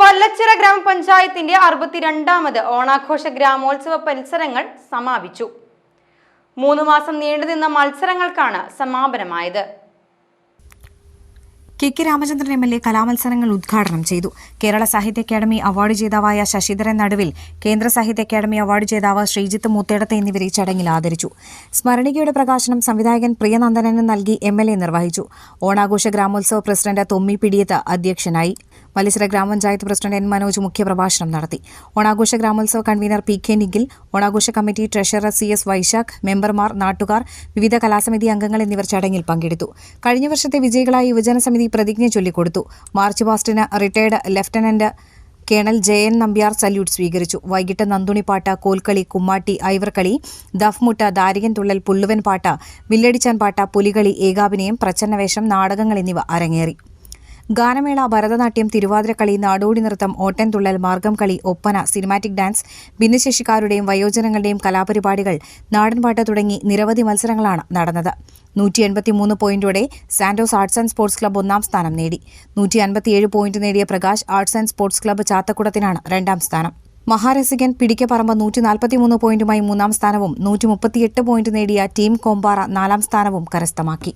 വല്ലച്ചിറ ഗ്രാമപഞ്ചായത്തിന്റെ അറുപത്തിരണ്ടാമത് ഓണാഘോഷ ഗ്രാമോത്സവ പരിസരങ്ങൾ സമാപിച്ചു. മൂന്ന് മാസം നീണ്ടുനിന്ന മത്സരങ്ങൾക്കാണ് സമാപനമായത്. K K Ramachandran M L A കലാമത്സരങ്ങൾ ഉദ്ഘാടനം ചെയ്തു. കേരള സാഹിത്യ അക്കാദമി അവാർഡ് ജേതാവായ ശശിധരൻ നടുവിൽ കേന്ദ്ര സാഹിത്യ അക്കാദമി അവാർഡ് ജേതാവ് ശ്രീജിത്ത് മൂത്തേടത്ത് എന്നിവരെ ചടങ്ങിൽ ആദരിച്ചു. സ്മരണികയുടെ പ്രകാശനം സംവിധായകൻ പ്രിയനന്ദനന് നൽകി എം എൽ എ നിർവഹിച്ചു. ഓണാഘോഷ ഗ്രാമോത്സവ പ്രസിഡന്റ് തൊമ്മി പിടിയത്ത് അധ്യക്ഷനായി. മലിച്ചിറ ഗ്രാമപഞ്ചായത്ത് പ്രസിഡന്റ് എൻ മനോജ് മുഖ്യപ്രഭാഷണം നടത്തി. ഓണാഘോഷ ഗ്രാമോത്സവ കൺവീനർ പി കെ നിഖിൽ ഓണാഘോഷ committee treasurer C S Vaishakh മെമ്പർമാർ നാട്ടുകാർ വിവിധ കലാസമിതി അംഗങ്ങൾ എന്നിവർ ചടങ്ങിൽ പങ്കെടുത്തു. കഴിഞ്ഞ വർഷത്തെ വിജയികളായ യുവജന സമിതി പ്രതിജ്ഞ ചൊല്ലിക്കൊടുത്തു. March പാസ്റ്റിന് retired lieutenant colonel Jayan Nambiar salute സ്വീകരിച്ചു. വൈകിട്ട് നന്ദുണിപ്പാട്ട് കോൽക്കളി കുമ്മാട്ടി ഐവർക്കളി ദഫ്മുട്ട ദാരികൻ തുള്ളൽ പുള്ളുവൻ പാട്ട വില്ലടിച്ചാൻ പാട്ട പുലികളി ഏകാഭിനയം പ്രച്ഛന്നവേഷം നാടകങ്ങൾ എന്നിവ അരങ്ങേറി. ഗാനമേള ഭരതനാട്യം തിരുവാതിരക്കളി നാടോടി നൃത്തം ഓട്ടൻതുള്ളൽ മാർഗം കളി ഒപ്പന സിനിമാറ്റിക് ഡാൻസ് ഭിന്നശേഷിക്കാരുടെയും വയോജനങ്ങളുടെയും കലാപരിപാടികൾ നാടൻപാട്ട് തുടങ്ങി നിരവധി മത്സരങ്ങളാണ് നടന്നത്. നൂറ്റി എൺപത്തിമൂന്ന് പോയിന്റോടെ Santos arts and sports club ഒന്നാം സ്ഥാനം നേടി. നൂറ്റി അൻപത്തിയേഴ് പോയിന്റ് നേടിയ Prakash arts and sports club ചാത്തക്കുടത്തിനാണ് രണ്ടാം സ്ഥാനം. മഹാരസികൻ പിടിക്കപ്പറമ്പ് നൂറ്റി നാൽപ്പത്തിമൂന്ന് പോയിന്റുമായി മൂന്നാം സ്ഥാനവും നൂറ്റി മുപ്പത്തിയെട്ട് പോയിന്റ് നേടിയ ടീം കോമ്പാറ നാലാം സ്ഥാനവും കരസ്ഥമാക്കി.